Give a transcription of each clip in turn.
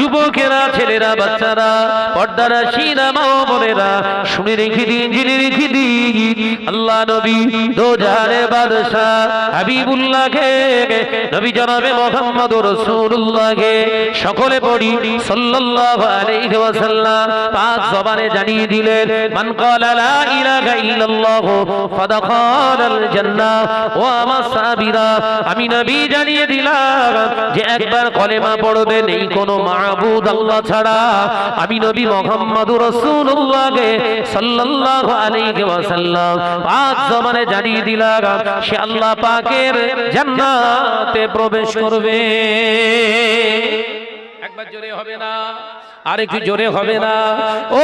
যুবকেরা, ছেলেরা, বাচ্চারা, পর্দারা শিরা মা বোনেরা, শুনে রেখে দিন, জেনে রেখে দিন। আল্লাহ নবী দো বাদশাহ হাবিবুল্লাহকে, নবী জনাবে মোহাম্মদ রাসূলুল্লাহকে সকলে পড়ি, সাল্লাল্লাহু আলাইহি ওয়াসাল্লাম পাঁচ জবানে জানিয়ে দিলেন, মান ক্বালা লা ইলাহা ইল্লাল্লাহ জান্নাহ। ওয়া আমি নবী জানিয়ে দিলাম যে একবার কলেমা পড়বেন, এই কোনো আল্লাহ ছাড়া আমি নবী রাসূলুল্লাহকে সাল্লাল্লাহু আলাইহি ওয়াসাল্লাম জমানে জানিয়ে দিলাম, সে আল্লাহ পাকের জান্নাতে প্রবেশ করবে। একবার জোরে হবে না আর একটু জোরে হবে না। ও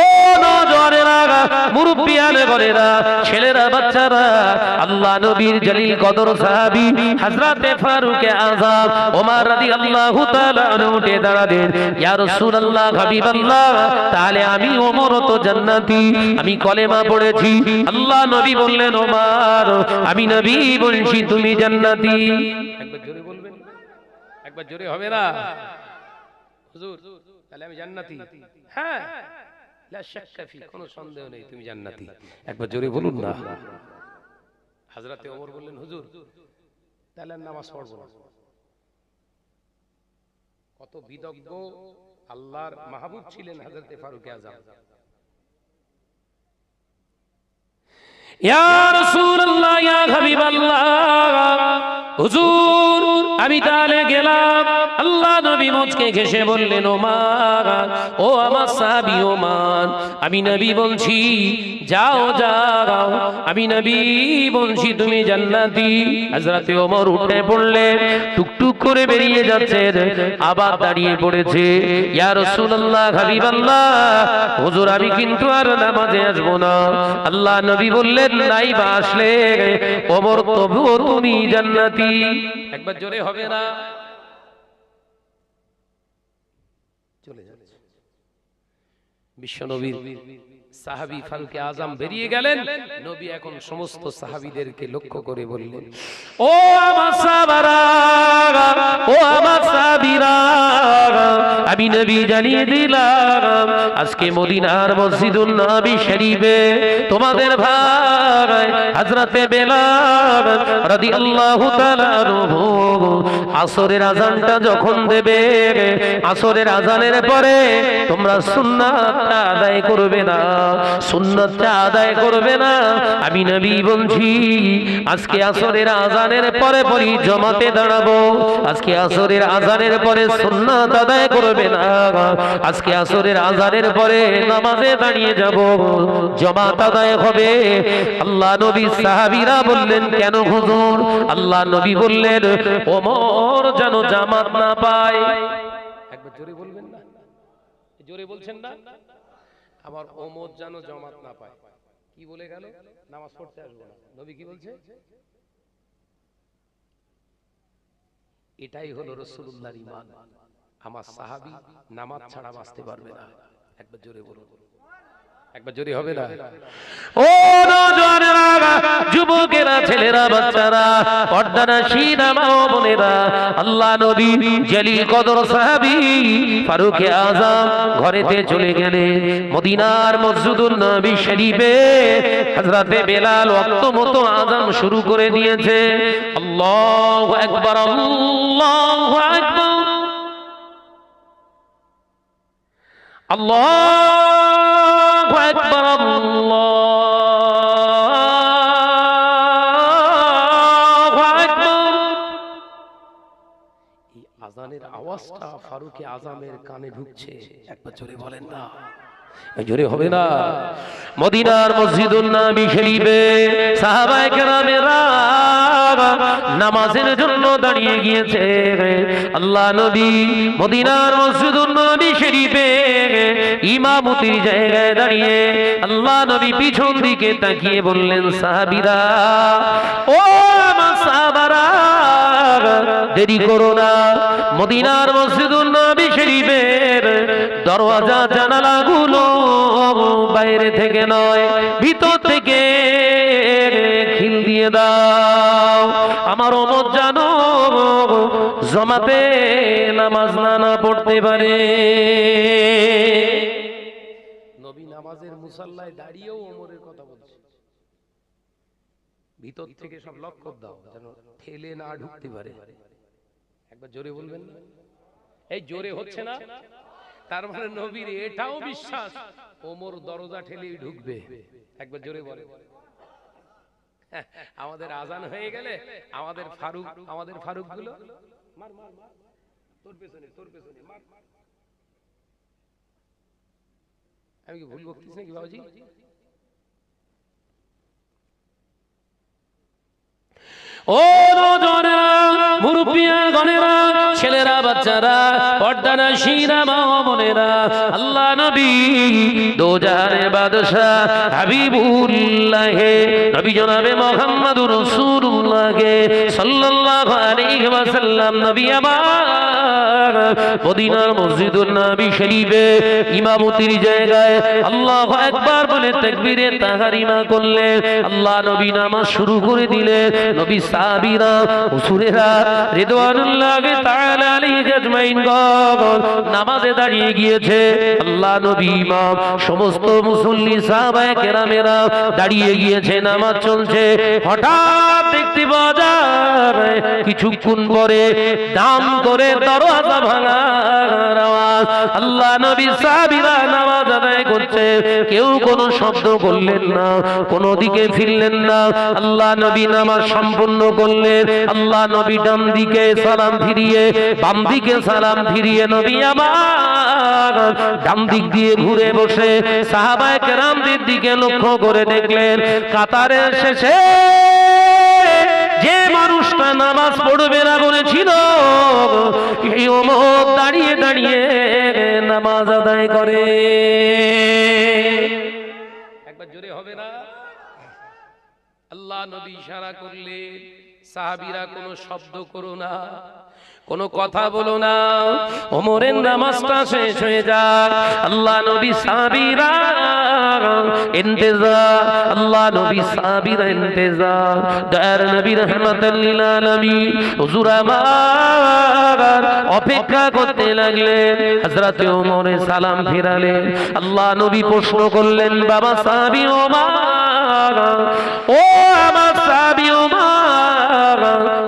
বলেরা, ছেলেরা, বাচ্চারা, আল্লাহ নবীর জলিল কদর সাহাবী হযরতে ওমর রাদিয়াল্লাহু তাআলা উঠে দাঁড়ালেন। ইয়া রাসূলুল্লাহ, হাবিবাল্লাহ, তাহলে আমি ওমর তো জান্নাতি, আমি কলেমা পড়েছি। আল্লাহ নবী বললেন, ওমর, আমি নবী বলছি, তুমি জান্নাতি। একবার জোরে বলবেন একবার জোরে হবে না? হুজুর, তাহলে আমি জান্নাতি। হ্যাঁ। কোনো সন্দেহ নেই তুমি জান্নাতি। একবার জোরে বলুন না। হযরতে ওমর বললেন হুজুর তাহলে নামাজ পড়ব না। কত বিদগ্ধ আল্লাহর মাহবুব ছিলেন হযরতে ফারুক আযম ইয়া রাসূলুল্লাহ ইয়া হাবিবাল্লাহ হুজুর আমি তাহলে গেলাম। আল্লাহ নবী মুচকে ঘেসে বললেন ওমান ও আমার সাহাবী ওমান, আমি নবী বলছি, যাও যাও। আমি নবী বলছি, তুমি জান্নাতি। হযরতে ওমর উঠে পড়লেন টুকটুক করে বেরিয়ে যাচ্ছে, আবার দাঁড়িয়ে পড়েছে। ইয়া রাসূলুল্লাহ, হাবিবাল্লাহ, হুজুর, আমি কিন্তু আর নামাজে আসব না। আল্লাহ নবী বললেন, নাই বা আসলে। ওমর, তবুও তুমি জান্নাতি। একবার জোরে হবে। না চলে যাচ্ছে। বিশ্ব নবীর সাহাবী আজম বেরিয়ে গেলেন। নবী এখন সমস্ত সাহাবিদেরকে লক্ষ্য করে বললেন। ও আমার সাহাবারা ও আমার সাহাবীরা আমি নবী জানিয়ে দিলাম, আজকে মদিনার মসজিদুল নবী শরীফে তোমাদের ভাই হযরতে বেলাল রাদিয়াল্লাহু তাআলা আসরের আজানটা যখন দেবে, আসরের আজানের পরে তোমরা সুন্নাতটা আদায় করবে না, সুন্নাতটা আদায় করবে না। আমি নবী বলছি, আজকে আসরের আজানের পরে পরি জমাতে দাঁড়াবো, আজকে আসরের আজানের পরে সুন্নাত আদায় করবে না আজকে আসরের আজানের পরে নামাজে দাঁড়িয়ে যাব। জমাত আদায় হবে। আল্লাহ নবী সাহাবীরা বললেন, কেন হুজুর? আল্লাহ নবী বললেন, ওমর যেন জামাত না পায়। একবার জোরে বলবেন না? জোরে বলছেন না? আবার ওমর যেন জামাত না পায়। কি বলে গেল? নামাজ পড়তে আসব না। নবী কি বলছে? এটাই হলো রসুল্লাহর ইমান আমার সাহাবী নামাজ ছাড়া বাঁচতে পারবে না। একবার জোরে বলুন। একবার জোরে হবে না? ও যুবকেরা ছেলেরা বাচ্চারা পর্দানা শিরা বোনেরা আল্লাহ নবী জলিল কদর সাহাবী ফারুকে আজম ঘরেতে চলে গেলেন। মদিনার মসজিদুল নবী শরীফে হযরতে বেলাল ওয়াক্ত মতো আজান শুরু করে দিয়েছে। আল্লাহু আকবার আল্লাহু আকবার। আওয়াজটা ফারুকে আজামের কানে ঢুকছে। একবার জোরে বলেন না। জোরে হবে না। মদিনার মসজিদুল নবী শরীফে সাহাবায়ে কেরামেরা নামাজের জন্য দাঁড়িয়ে গিয়েছে। আল্লাহ নবী মদিনার মসজিদুল নবী শরীফে ইমামতির জায়গায় দাঁড়িয়ে আল্লাহ নবী পিছন দিকে তাকিয়ে বললেন, সাহাবীরা, ও আমার সাহাবারা, দেরি করো না। মদিনার মসজিদুল নবী শরীফের দরওয়াজা, জানালাগুলো বাইরে থেকে নয়, ভিতর থেকে দিয়ে দাও। আমার অমর জানো, জমাতে নামাজ না না পড়তে পারে। নবী নামাজের মুসাল্লায় দাঁড়িয়েও ওমরের কথা বলছে। ভিতর থেকে সব লক্ষ্য দাও, যেন ঠেলে না ঢুকতে পারে। একবার জোরে বলবেন এই জোরে হচ্ছে না? তার মানে নবীর এটাও বিশ্বাস, ওমর দরজা ঠেলেই ঢুকবে। একবার জোরে বলে আমাদের আজান হয়ে গেলে আমাদের ফারুক আমাদের ফারুকগুলো? মার মার মার তোর পেছনে তোর পেছনে মার মার আমি কি ভুল বকতেছি নাকি বাবাজি? ও নজনেরা মুরব্বিয়া গনেরা ছেলেরা, বাচ্চারা, পর্দানা শিরা মা বোনেরা, আল্লাহ নবী দোজারে বাদশাহ, হাবিবুল্লাহ, নবী জনাবে মোহাম্মদুর রাসূলুল্লাহ সাল্লাল্লাহু আলাইহি ওয়াসাল্লাম, নবী আমার মদিনার মসজিদুল নবী শরীফে ইমামতির জায়গায় আল্লাহু আকবার বলে তাকবীরে তাহারিমা করলেন আল্লাহ নবী নামাজ শুরু করে দিলেন নবী সাহাবীরা রিদওয়ানুল্লাহ তাআলা আলাইহি আজমাইন নামাজে দাঁড়িয়ে গিয়েছে। আল্লাহ নবী ইমাম, সমস্ত মুসল্লি সাহাবায়ে কেরামেরা দাঁড়িয়ে গিয়েছে, নামাজ চলছে। হঠাৎ দেখতে পাওয়া যায় কিছুক্ষণ পরে দাম করে দরওয়াজা আল্লাহ নবী সাহাবীরা নামাজ আদায় করছে। কেউ কোনো শব্দ করলেন না, কোনো দিকে ফিরলেন না। আল্লাহ নবী নামাজ সম্পূর্ণ করলেন। আল্লাহ নবী ডান দিকে সালাম ফিরিয়ে, বাম দিকে সালাম ফিরিয়ে নবী আমার ডান দিক দিয়ে ঘুরে বসে সাহাবায়ে কেরামদের দিকে লক্ষ্য করে দেখলেন, কাতারের শেষে যে মানুষটা নামাজ পড়বে না বলেছিল দাঁড়িয়ে দাঁড়িয়ে নামাজ আদায় করে। একবার জোরে হবে না? আল্লাহ নবী ইশারা করলে সাহাবিরা কোনো শব্দ করো না। কোনো কথা বলো না। ওমরের নামাজটা শেষ হয়ে যায় আল্লাহ নবী সাবিরা ইন্তেজার। আল্লাহ নবী সাবিরা ইন্তেজার। দয়ার নবী রহমাতাল লিল আলামিন। হুজুর আমার অপেক্ষা করতে লাগলেন। হযরত ওমরে সালাম ফিরালেন। আল্লাহ নবী প্রশ্ন করলেন, বাবা সাহাবী ওমর, ও আমার সাহাবী ওমর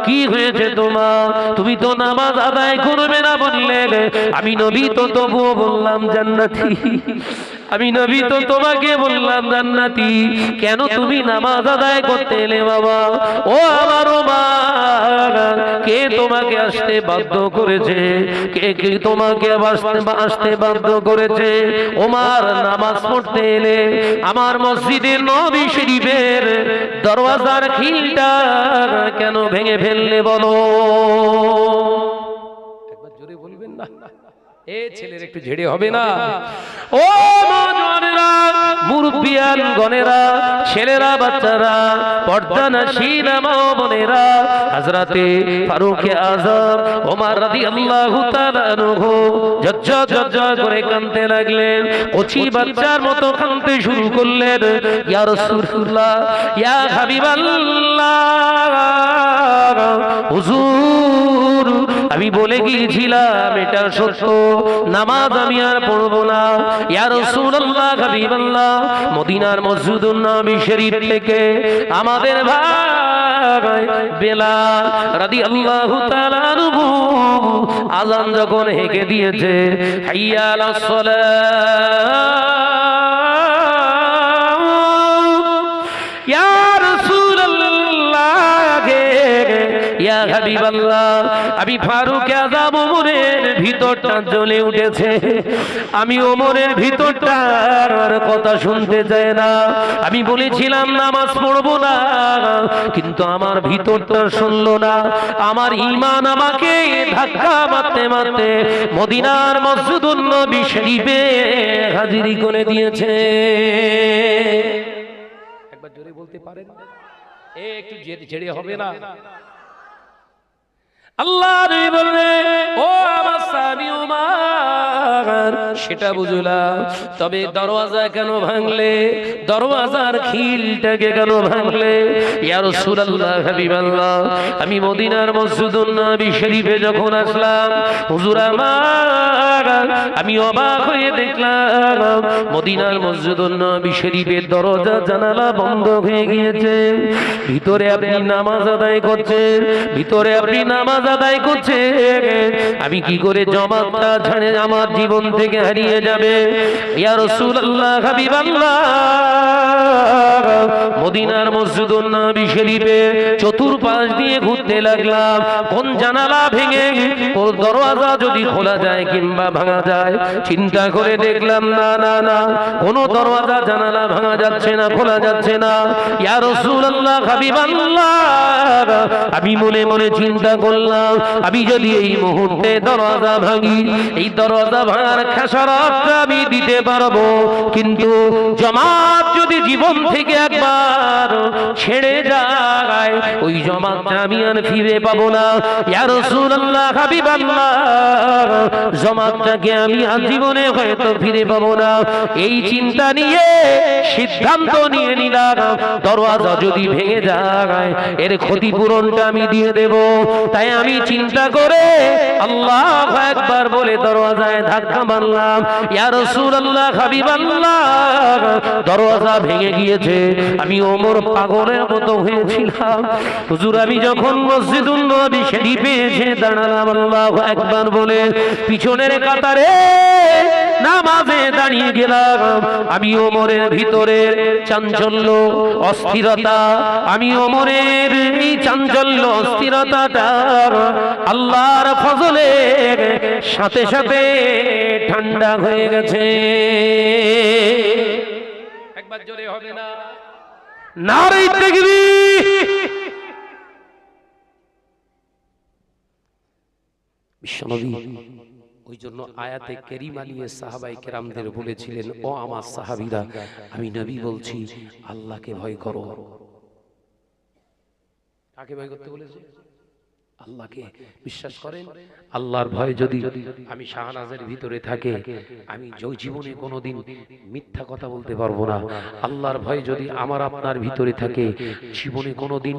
কি হয়েছে তোমার? তুমি তো নামাজ আদায় করবে না বললে। আমি নবী তো তবুও বললাম, জান্নাতি। আমি নবী তো তোমাকে বললাম, জান্নাতি, কেন তুমি নামাজ আদায় করতে এলে বাবা? ও আমার কে তোমাকে আসতে বাধ্য করেছে? কে কে তোমাকে আসতে আসতে বাধ্য করেছে? ওমার নামাজ পড়তে এলে আমার মসজিদের নবী শরীফের দরওয়াজার খিলটা কেন ভেঙে ফেললে বলো? এ ছেলের একটু ঝেড়ে হবে না? ও নজওয়ানেরা মুরব্বিয়ান গনেরা ছেলেরা বাচ্চারা পর্দা নশীনা মা বোনেরা হযরতে ফারুক আযম ওমর রাদিয়াল্লাহু তাআলা আনহু ঝরঝর ঝরঝর করে কাঁদতে লাগলেন। কচি বাচ্চার মতো কাঁদতে শুরু করলেন। ইয়া রাসূলুল্লাহ ইয়া হাবিবাল্লাহ হুজুর আমি বলে গিয়েছিলাম, এটা সত্য। নামাজ আমি আর পড়ব না। ইয়া রাসূলুল্লাহ, হাবিবাল্লাহ, মদিনার মসজিদুন নবী শরীফ থেকে আমাদের ভাই বেলাল রাদিয়াল্লাহু তাআলা আনহু আযান যখন হেঁকে দিয়েছে হাইয়া আলাস সালাহ আমি ফারুক আযম ওমরের ভিতরটা জ্বলে উঠেছে। আমি ওমরের ভিতরটা আর কথা শুনতে চাই না। আমি বলেছিলাম, নামাজ পড়ব না, কিন্তু আমার ভিতরটা শুনলো না। আমার ঈমান আমাকে ধাক্কা মারতে মারতে মদিনার মসজিদুন নবী শরীফে হাজিরি করে দিয়েছে। একবার জোরে বলতে পারেন? এ একটু ঝেড়ে হবে না। আল্লাহ বললেন ও আমার স্বামী উমার, সেটা বুঝলাম। তবে দরওয়াজা কেন ভাঙলে? দরওয়াজার খিলটাকে কেন ভাঙলে? ইয়া রাসূলুল্লাহ, হাবিবাল্লাহ, আমি মদিনার মসজিদুন নবী শরীফে যখন আসলাম, হুজুর আমার, আমি অবাক হয়ে দেখলাম, মদিনার মসজিদুন নবী শরীফের দরজা জানালা বন্ধ হয়ে গিয়েছে। ভিতরে আপনি নামাজ আদায় করছেন, ভিতরে আপনি নামাজ আদায় করছেন আমি কি করে ছাড়ে আমার জীবন থেকে হারিয়ে যাবে? মদিনার শরীফে চতুর্পাশ দিয়ে ঘুরতে লাগলাম। কোন জানালা ভেঙে কোন দরওয়াজা যদি খোলা যায় কিংবা ভাঙা যায়, চিন্তা করে দেখলাম, না না না, কোন দরওয়াজা, জানালা ভাঙা যাচ্ছে না, খোলা যাচ্ছে না। আমি মনে মনে চিন্তা করলাম আমি যদি এই মুহূর্তে দরজা ভাঙি, এই দরজা ভাঙার খেসারতটা আমি দিতে পারব। কিন্তু জমাত যদি জীবন থেকে একবার ছেড়ে যায় ওই জমাতটা আমি আর ফিরে পাবো না। ইয়া রাসূলুল্লাহ, হাবিবাল্লাহ, জমাতটাকে আমি আর জীবনে হয়তো ফিরে পাবো না। এই চিন্তা নিয়ে সিদ্ধান্ত নিয়ে নিলাম। দরওয়াজা যদি ভেঙে যায়, এর ক্ষতিপূরণটা আমি দিয়ে দেব। তাই আমি চিন্তা করে আল্লাহ একবার বলে দরওয়াজায় ধাক্কা মারলাম। ইয়া রাসূলুল্লাহ, হাবিবাল্লাহ, দরওয়াজা ভেঙে গিয়েছে। আমি ওমর পাগলের মতো হয়েছিলাম হুজুর, আমি যখন মসজিদুল নবী শরীফে এসে দাঁড়ালাম, আল্লাহু একবার বলে পিছনের কাতারে নামাজে দাঁড়িয়ে গেলাম। আমি ওমরের ভিতরে চাঞ্চল্য, অস্থিরতা আমি ওমরের এই চাঞ্চল্য, অস্থিরতাটা আল্লাহর ফজলে সাথে সাথে ঠান্ডা হয়ে গেছে। একবার জোরে হবে না। নারী দেখবি বিশ্বনবী ওই জন্য আয়াতে কেরিমা নিয়ে সাহাবাই কেরামদের বলেছিলেন, ও আমার সাহাবিরা, আমি নবী বলছি, আল্লাহকে ভয় করো। কাকে ভয় করতে বলেছে? আল্লাহকে বিশ্বাস করেন। আল্লাহর ভয় যদি আমি শাহনাজের ভিতরে থাকে আমি যে জীবনে কোনোদিন মিথ্যা কথা বলতে পারব না। আল্লাহর ভয় যদি আমার আপনার ভিতরে থাকে জীবনে কোনোদিন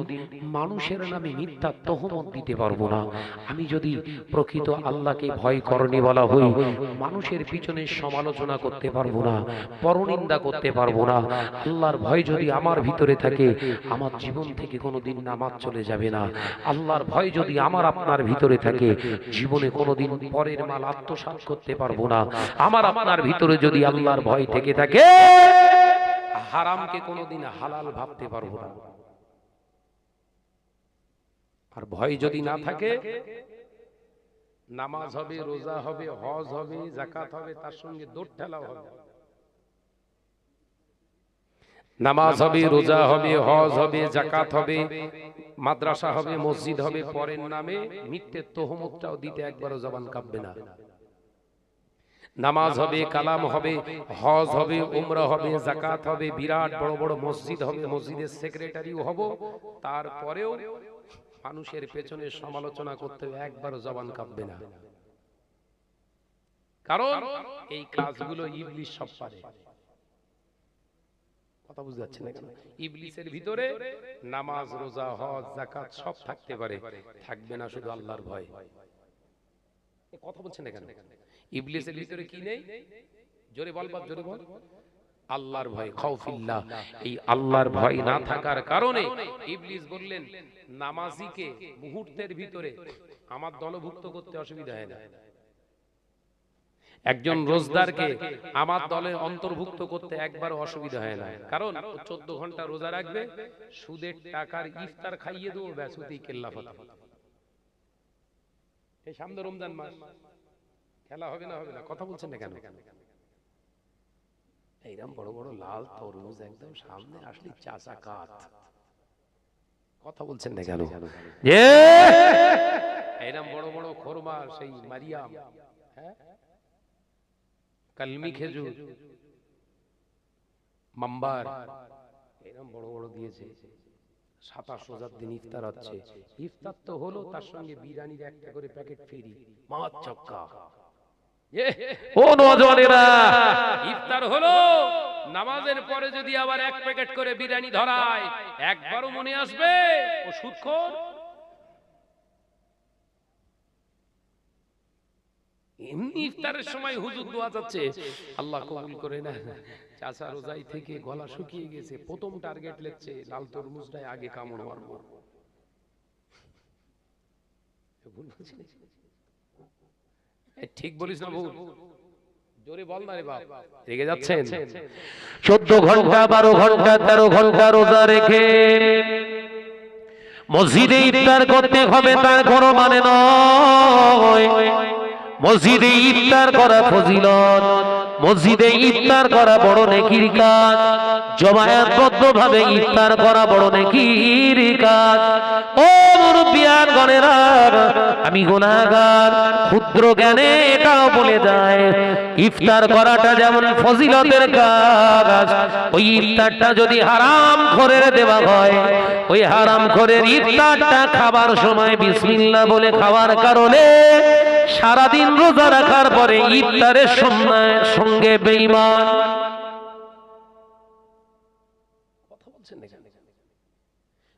মানুষের নামে মিথ্যা তহমত দিতে পারব না। আমি যদি প্রকৃত আল্লাহকে ভয় করনি বলা হই মানুষের পিছনে সমালোচনা করতে পারব না পরনিন্দা করতে পারব না। আল্লাহর ভয় যদি আমার ভিতরে থাকে আমার জীবন থেকে কোনোদিন নামাজ চলে যাবে। না আল্লাহর ভয় যদি আমার আপনার ভিতরে থাকে, জীবনে কোনোদিন পরের মাল আত্মসাৎ করতে পারব না। আমার আপনার ভিতরে যদি আল্লাহর ভয় থেকে থাকে, হারামকে কোনোদিন হালাল ভাবতে পারব না। আর ভয় যদি না থাকে, নামাজ হবে, রোজা হবে, হজ হবে জাকাত হবে, তার সঙ্গে দৌড় ঠেলাও হবে। নামাজ হবে রোজা হবে হজ হবে জাকাত হবে মাদ্রাসা হবে মসজিদ হবে পরের নামে মিথ্যের তহমতটাও দিতে একবারও জবান কাঁপবে না নামাজ হবে কালাম হবে হজ হবে উমরা হবে জাকাত হবে বিরাট বড় বড় মসজিদ হবে মসজিদের সেক্রেটারিও হব তারপরেও মানুষের পেছনে সমালোচনা করতে একবারও জবান কাঁপবে না কারণ এই কাজগুলো ইবলিশ সব পারে কথা বুঝতে যাচ্ছে না কেন? ইবলিসের ভিতরে নামাজ, রোজা, হজ জাকাত সব থাকতে পারে। থাকবে না শুধু আল্লাহর ভয়। কথা বলছেন না কেন? ইবলিসের ভিতরে কি নেই? জোরে বল বাপ জোরে বল। আল্লাহর ভয়, খাউফিল্লাহ। এই আল্লাহর ভয় না থাকার কারণে ইবলিস বললেন, নামাজিকে মুহূর্তের ভিতরে আমার দলভুক্ত করতে অসুবিধা হয় না। একজন রোজদারকে আমার দলে অন্তর্ভুক্ত করতে একবার অসুবিধা হয় না। কারণ চোদ্দ ঘণ্টা রোজা রাখবে সুদের টাকার ইফতার খাইয়ে দেবো ব্যাস কেল্লা ফতা এই সামনে রমজান মাস। খেলা হবে না হবে না কথা বলছেন না কেন? এইরকম বড় বড় লাল তরমুজ একদম সামনে আসলে চাচা কাত কথা বলছেন না কেন? এইরকম বড় বড় খোরমা সেই মারিয়াম হ্যাঁ? কালমি খেজুর মাম্বার এরকম বড় বড় দিয়েছে সাতাশ হাজার দিন ইফতার হচ্ছে ইফতার তো হলো তার সঙ্গে বিরিয়ানির একটা করে প্যাকেট ফ্রি। মাছ চক্কা ও নজনেরা ইফতার হলো। নামাজের পরে যদি আবার এক প্যাকেট করে বিরিয়ানি ধরায় একবারও মনে আসবে ও সুদখোর এমনি ইফতারের সময় হুজুর দোয়া যাচ্ছে আল্লাহ কবুল করে না চাচা রোজাই থেকে গলা শুকিয়ে গেছে প্রথম টার্গেট লেগছে লাল তরমুজটাই আগে কামড় মারবো। ঠিক বলিস না ভুল। জোরে বল না রে বাপ। রেগে যাচ্ছেন। চোদ্দ ঘণ্টা বারো ঘণ্টা তেরো ঘণ্টা রোজা রেখে মসজিদে ইফতার করতে হবে তার কোনো মানে নয়। মসজিদে ইফতার করা ফজিলত, মসজিদে ইফতার করা বড় নেকির কাজ জমায়েতবদ্ধ ভাবে ইফতার করা বড় নেকির কাজ। ও মুরব্বিয়ান গণেরা, আমি গুনাহগার, ক্ষুদ্র জ্ঞানে এটাও বলে যায়, ইফতার করাটা যেমন ফজিলতের কাজ, ওই ইফতারটা যদি হারাম করে দেওয়া হয়, ওই হারাম করে ইফতারটা খাবার সময় বিসমিল্লাহ বলে খাওয়ার কারণে সারাদিন রোজা রাখার পরে ইফতারের সঙ্গে বেঈমান। কথা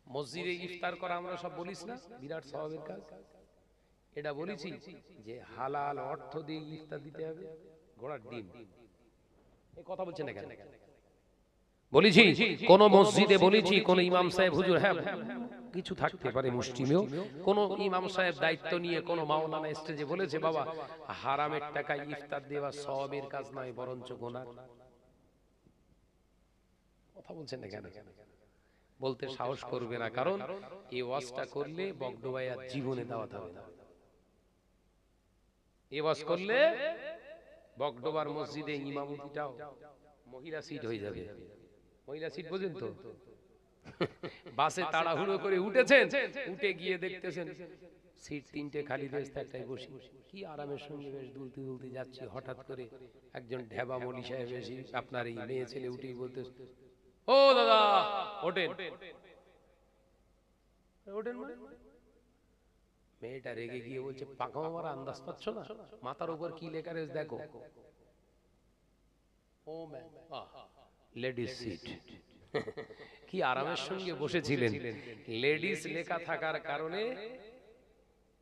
মসজিদে ইফতার করা আমরা সব বলিস না? বিরাট স্বভাবের কাজ। এটা বলেছি যে হালাল অর্থ দিয়ে ইফতার দিতে হবে, ঘোড়ার ডিম। এই কথা বলছেন না কেন বলেছি কোন মসজিদে বলেছি কোন ইমাম সাহেব হুজুর হ্যাঁ কিছু থাকতে পারে মুসলিমেও কোন ইমাম সাহেব দায়িত্ব নিয়ে কোন মাওলানা স্টেজে বলেছে বাবা হারামের টাকা ইফতার দেওয়া সবের কাজ নয় বরঞ্চ গোনার। কথা বলছেন না কেন? বলতে সাহস করবে না কারণ এই ওয়াজটা করলে বগডোবাই আর জীবনে দাওয়াত হবে। না এই ওয়াজ করলে বগডোবার মসজিদে ইমামতিটাও মহিলা সিট হয়ে যাবে। মহিলা সিট বোঝেন তো বাসে তাড়াহুড়ো করে উঠেছেন? উঠে গিয়ে দেখতেছেন সিট তিনটে খালি রয়েছে একটাই বসি। কি আরামের সঙ্গে বেশ দুলতে দুলতে যাচ্ছি। হঠাৎ করে একজন ঢেবা মলি সাহেব এসে আপনার এই মেয়ে ছেলে উঠেই বলতে ও দাদা ওঠেন। ওঠেন। মানে? মেয়েটা রেগে গিয়ে বলছে পাকা মামার আন্দাজ পাচ্ছ না? মাথার উপর কি লেখা রয়েছে দেখো? ও ম্যাম লেডিস সিট কি আরামের সঙ্গে বসেছিলেন? লেডিস লেখা থাকার কারণে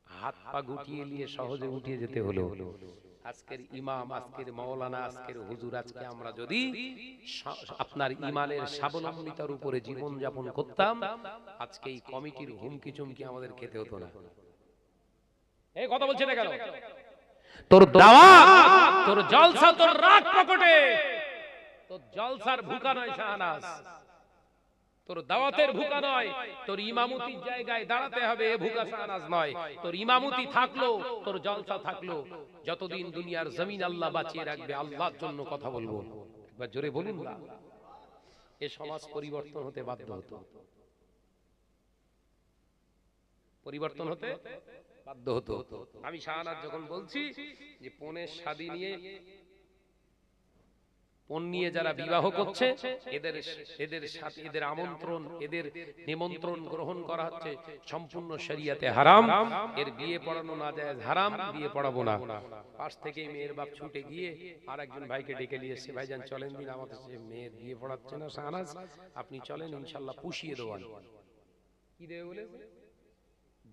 হাত পা গুটিয়ে নিয়ে সহজে উঠিয়ে যেতে হলো। আজকের ইমাম আজকের মাওলানা আজকের হুজুর আজকে আমরা যদি আপনার ইমানের স্বাবলম্বিতার উপরে জীবন যাপন করতাম আজকে এই কমিটির হুমকি চুমকি আমাদের খেতে হতো না। এই কথা বলছে না কেন? তোর দাওয়া তোর জলসা তোর রাত পকেটে জলসার ভুকা নয়, শাহনাজ। তোর দাওয়াতের ভুকা নয়, তোর ইমামতির জায়গায় দাঁড়াতে হবে, এ ভুকা শাহনাজ নয়। তোর ইমামতি থাকল, তোর জলসা থাকল। যতদিন দুনিয়ার জমিন আল্লাহ বাঁচিয়ে রাখবে, আল্লাহর জন্য কথা বলব। একবার জোরে বলুন এ সমাজ পরিবর্তন হতে বাধ্য হতো। পরিবর্তন হতে বাধ্য হতো। আমি শাহনাজ যখন বলছি যে, পনেরো স্বাদী নিয়ে পণ নিয়ে যারা বিবাহ করছে এদের এদের সাথে এদের আমন্ত্রণ এদের নিমন্ত্রণ গ্রহণ করা হচ্ছে। সম্পূর্ণ শরিয়াতে হারাম। এর বিয়ে পড়ানো না যায় হারাম। বিয়ে পড়াবো না। পাশ থেকে মেয়ের বাপ ছুটে গিয়ে আর একজন ভাইকে ডেকে নিয়ে এসছে ভাইজান চলেন দিন আমাদের মেয়ের বিয়ে পড়াচ্ছে না শাহনাজ আপনি চলেন ইনশাল্লাহ পুষিয়ে দেওয়ান। কি দেবে বলে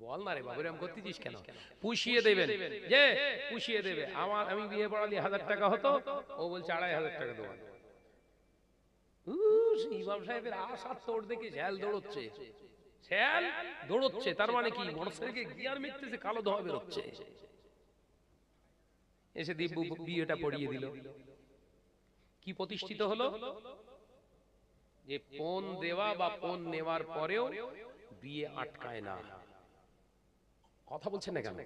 বল না রে বাবু এরকম করতেছিস কেন? পুষিয়ে দেবেন। যে পুষিয়ে দেবে আমার আমি বিয়ে পড়ালি হাজার টাকা হতো ও বলছে আড়াই হাজার টাকা দেবো ইমাম সাহেবের আশার তোর দেখে ঝ্যাল দৌড়চ্ছে। ঝ্যাল দৌড়চ্ছে তার মানে কি? মোটরসাইকেল গিয়ার মিটতেছে কালো ধোয়া বেরোচ্ছে। এসে দিব্যু বিয়েটা পড়িয়ে দিল। কি প্রতিষ্ঠিত হলো? যে পণ দেওয়া বা পণ নেওয়ার পরেও বিয়ে আটকায় না। কথা বলছেন না কেন?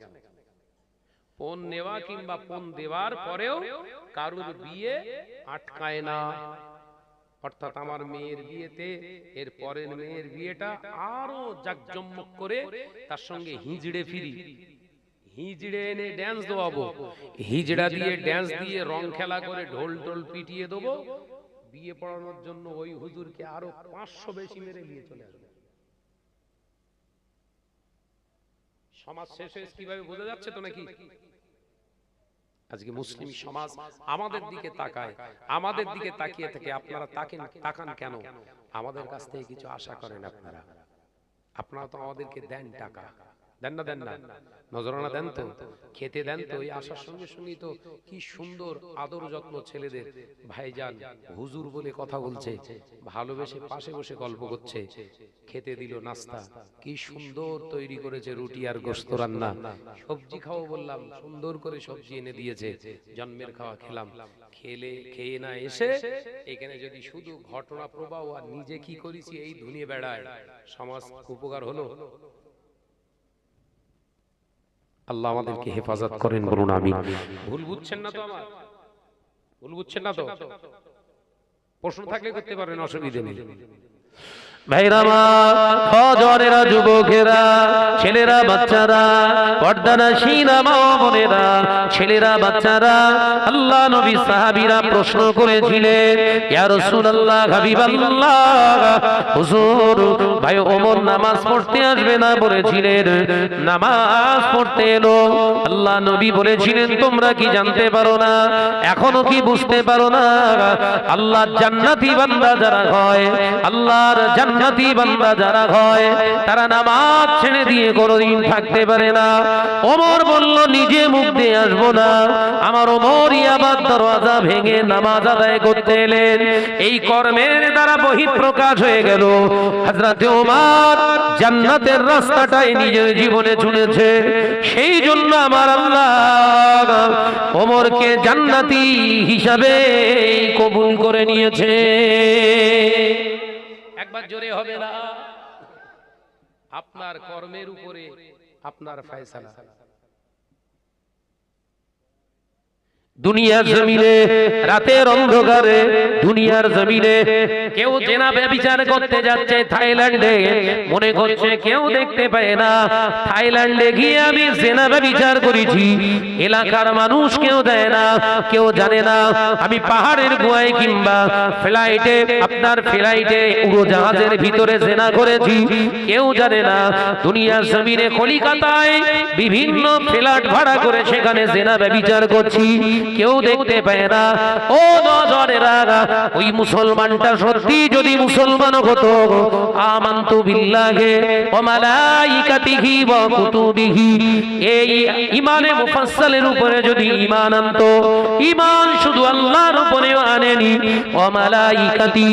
পণ নেওয়া কিংবা পণ দেওয়ার পরেও কারুর বিয়ে আটকায় না। অর্থাৎ আমার মেয়ের বিয়েতে এর পরের মেয়ের বিয়েটা আরও জাকজমক করে তার সঙ্গে হিজড়ে ফিরি। হিজড়ে এনে ড্যান্স দেওয়াবো হিজড়া দিয়ে ড্যান্স দিয়ে রং খেলা করে ঢোল ঢোল পিটিয়ে দেবো। বিয়ে পড়ানোর জন্য ওই হুজুরকে আরও পাঁচশো বেশি মেরে নিয়ে চলে আসবে। সমাজ শেষ হয়েছে কীভাবে বোঝা যাচ্ছে তো নাকি আজকে মুসলিম সমাজ আমাদের দিকে তাকায়। আমাদের দিকে তাকিয়ে থাকে আপনারা তাকেন তাকান কেন? আমাদের কাছ থেকে কিছু আশা করেন আপনারা। আপনারা তো আমাদেরকে দেন টাকা। দেন না দেন না নজরানা দেন তো। খেতে দেন তো। ওই আসার সঙ্গে সঙ্গেই তো কি সুন্দর আদর যত্ন ছেলেদের। ভাইজান হুজুর বলে কথা বলছে, ভালোবেসে পাশে বসে গল্প করছে। খেতে দিল নাস্তা। কি সুন্দর তৈরি করেছে রুটি আর গোস্ত রান্না। সবজি খাও বললাম, সুন্দর করে সবজি এনে দিয়েছে। জন্মের খাওয়া খেলাম। খেলে, খেয়ে না এসে এখানে যদি শুধু ঘটনা প্রবাহ আর নিজে কি করেছি এই ধুনিয়ে বেড়ায়, সমাজ উপকার হলো। আল্লাহ আমাদেরকে হেফাজত করেন বলুন আমি ভুল বুঝছেন না তো আমার? ভুল বুঝছেন না তো? প্রশ্ন থাকলে করতে পারেন অসুবিধা নেই। ভাইরা আমার যুবকেরা, ছেলেরা, বাচ্চারা, পর্দানা সিনা মা বোনেরা, ছেলেরা, বাচ্চারা, আল্লাহ নবী প্রশ্ন করেছিলেন ভাই ওমর নামাজ পড়তে আসবে না বলেছিলেন, নামাজ পড়তে এলো। আল্লাহ নবী বলেছিলেন, তোমরা কি জানতে পারো না? এখনও কি বুঝতে পারো না? আল্লাহ জান্নাতি বান্দা যারা হয়, আল্লাহর জান্নাতি বান্দা যারা হয়, তারা নামাজ ছেড়ে দিয়ে কোনোদিন থাকতে পারে না। ওমর বলল, নিজে মুখ দিয়ে আসব না। আমার ওমর ইয়াবাদ দরওয়াজা ভেঙে নামাজ আদায় করতে এলেন। এই কর্মের দ্বারা বহিঃপ্রকাশ হয়ে গেল। হযরতে ওমর জান্নাতের রাস্তাটাই নিজের জীবনে চুনেছে। সেই জন্য আমার আল্লাহ ওমরকে জান্নাতি হিসাবে কবুল করে নিয়েছে। একবার জোরে হবে না। আপনার কর্মের উপরে আপনার ফয়সালা। দুনিয়ার জমিনে রাতের অন্ধকারে দুনিয়ার জমিনে কেউ জেনা বিচার করতে যাচ্ছে থাইল্যান্ডে মনে করছে কেউ দেখতে পায় না। থাইল্যান্ডে গিয়ে আমি জেনা বিচার করেছি। এলাকার মানুষ কেউ দেয় না। কেউ জানে না। আমি পাহাড়ের গুহায় কিংবা ফ্লাইটে আপনার ফ্লাইটে উড়োজাহাজের ভিতরে জেনা করেছি। কেউ জানে না। দুনিয়ার জমিনে কলিকাতায় বিভিন্ন ফ্ল্যাট ভাড়া করে সেখানে জেনা বিচার করছি। কেউ দেখতে পায় না। ও নজরেরা ওই মুসলমানটা সত্যি যদি মুসলমান হতো, আমান্তু বিল্লাহে ও মালাইকাতিহি ওয়া কুতুবিহি। এই ইমানে মুফাসসালের উপরে যদি ঈমান আনতো, ঈমান শুধু আল্লাহর উপরে আনেনি ও মালাইকাতি,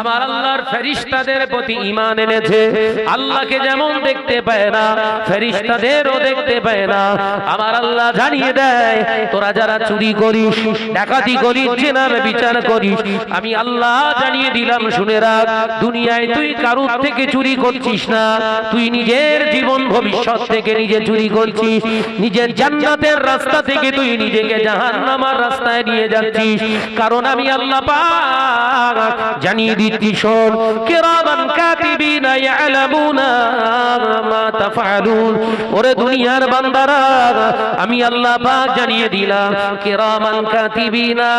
আমার আল্লাহর ফেরেশতাদের প্রতি ঈমান এনেছে। আল্লাহকে যেমন দেখতে পায় না ফেরেশতাদেরও দেখতে পায় না। আমার আল্লাহ জানিয়ে দেয়, তোরা যারা চুরি করিস ডাকাতি করিস জেনার বিচার করিস। আমি আল্লাহ জানিয়ে দিলাম শুনে রাখ দুনিয়ায় তুই কারুর থেকে চুরি করছিস না। তুই নিজের জীবন ভবিষ্যৎ থেকে নিজে চুরি করছিস। নিজের জান্নাতের রাস্তা থেকে তুই নিজেকে জাহান্নামার রাস্তায় নিয়ে যাচ্ছিস। কারণ আমি আল্লাহ পাক জানিয়ে দিচ্ছি শোন কিরামান কাতিবিনা ইয়ালামুনা মা তাফআলুন। ওরে দুনিয়ার বান্দারা আমি আল্লাহ পাক জানিয়ে দিলাম কিরামান কাতিবিনা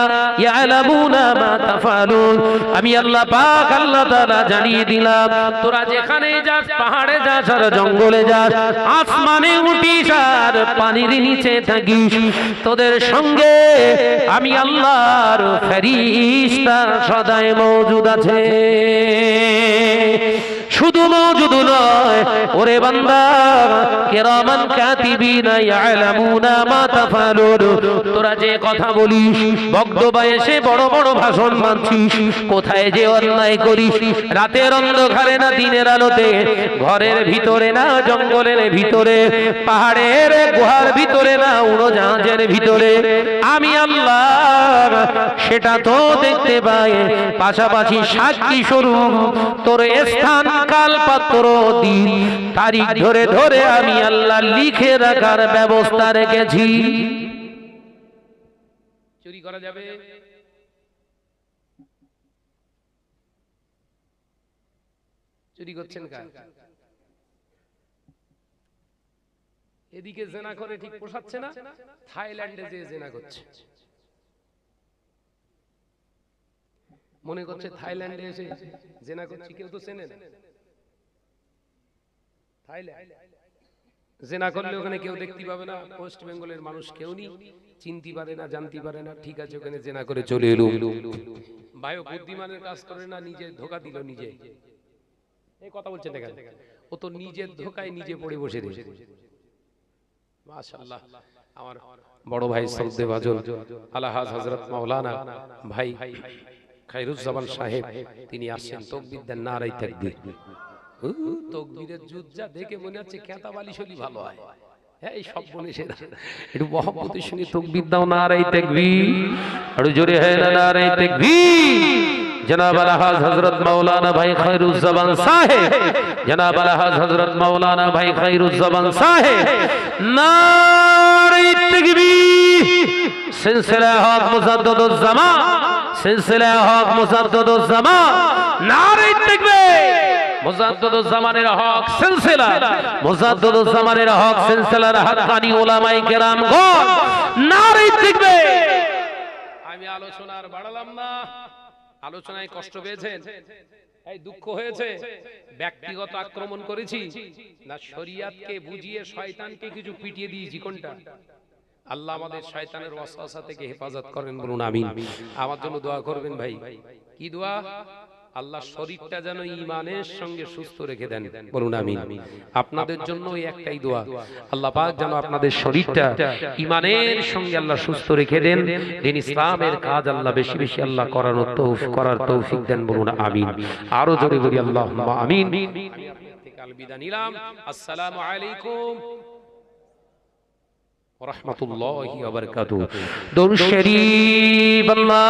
ইয়ালামুনা মা তাফআলুন আমি আল্লাহ পাক আল্লাহ তাআলা জানিয়ে দিলাম, তোরা যেখানে যাস, পাহাড়ে যাস আর জঙ্গলে যাস, আসমানে উঠিস আর পানির নিচে থাকিস। তোদের সঙ্গে আমি আল্লাহর ফেরিস্তা সদাই মজুদ আছে। শুধু মজুদ নয়, ওরে বান্দা, কিরামান কাতিবিনা ইয়ালামুনা মা তাফালুন। তোরা যে কথা বলিস, বক্তব্য এসে বড় বড় ভাষণ মানছিস, কোথায় যে অন্যায় করিস, রাতের অন্ধকারে না দিনের আলোতে, ঘরের ভিতরে না জঙ্গলের ভিতরে, পাহাড়ের গুহার ভিতরে না উড়োজাহাজের ভিতরে। আমি আল্লাহ, সেটা তো দেখতে পাই। পাশাপাশি সাক্ষী স্বরূপ, তোর স্থান কাল পাত্র দিন। তারিখ ধরে ধরে আমি আল্লাহ লিখে রাখার ব্যবস্থা রেখেছি। চুরি করা যাবে? চুরি করছেন কার? এদিকে জেনা করে ঠিক পোষাচ্ছে না? থাইল্যান্ডে যে জেনা করছে। মনে করছে থাইল্যান্ডে এসে জেনা করছি, কেউ তো চেনে না। জেনা করলে ওখানে কেউ দেখতে পাবে না, ওয়েস্ট বেঙ্গলের মানুষ কেউ নি চিনতে পারে না, জানতে পারে না, ঠিক আছে, ওখানে জেনা করে চলে এলো। ভাইও বুদ্ধিমানের কাজ করে না, নিজে ধোকা দিল নিজে। এই কথা দেখেন ও তো নিজের ধোকায় নিজে পড়ে বসে রয়েছে। মাশাআল্লাহ, আমার বড় ভাই শ্রদ্ধে বাজল হযরত মাওলানা ভাই খায়রুজ্জামান সাহেব, তিনি আসছেন তকবীর দেন নারাই তাকবীর তকবীরের যুদ্ধা দেখে মনে হচ্ছে খেতা বালিশ হলি ভালো হয়। হ্যাঁ এই সব বলেছেন একটু মহব্বতের সঙ্গে তকবীর দাও তাকবীর। আরও জোরে হয় না নারে তাকবীর। মাওলানা ভাই খায়রুজ্জামান সাহেব। নারে তাকবীর। জামান সিলসিলা হক মুজাদ্দিদুজ জামান নারে জামানের হক সিলসিলা। মুজাদ্দিদুজ হক সিলসিলার হাক্কানি উলামায়ে কেরাম গণ। নারে আমি আলোচনা আর বাড়ালাম না। আলোচনায় কষ্ট পেয়েছেন? এই দুঃখ হয়েছে? ব্যক্তিগত আক্রমণ করেছি? না শরিয়াতকে বুঝিয়ে শয়তানকে কিছু পিটিয়ে দিয়েছি কোনটা? আল্লাহ আমাদের শয়তানের ওয়াসওয়াসা থেকে হেফাজত করেন বলুন আমিন। আমার জন্য দোয়া করবেন ভাই। কি দোয়া? আল্লাহ শরীরটা যেন ইমানের সঙ্গে সুস্থ রেখে দেন বলুন আমিন আপনাদের জন্য একটাই দোয়া আল্লাহ পাক যেন আপনাদের শরীরটা ইমানের সঙ্গে আল্লাহ সুস্থ রেখে দেন দিন ইসলামের কাজ আল্লাহ বেশি বেশি আল্লাহ করানোর তৌফিক করার তৌফিক দেন বলুন আমিন আরও জোরে বলি আল্লাহ আমিন আমি আলবিদা নিলাম আসসালামু আলাইকুম বারাকাতুহু দরুদ শরীফ আল্লাহুম্মা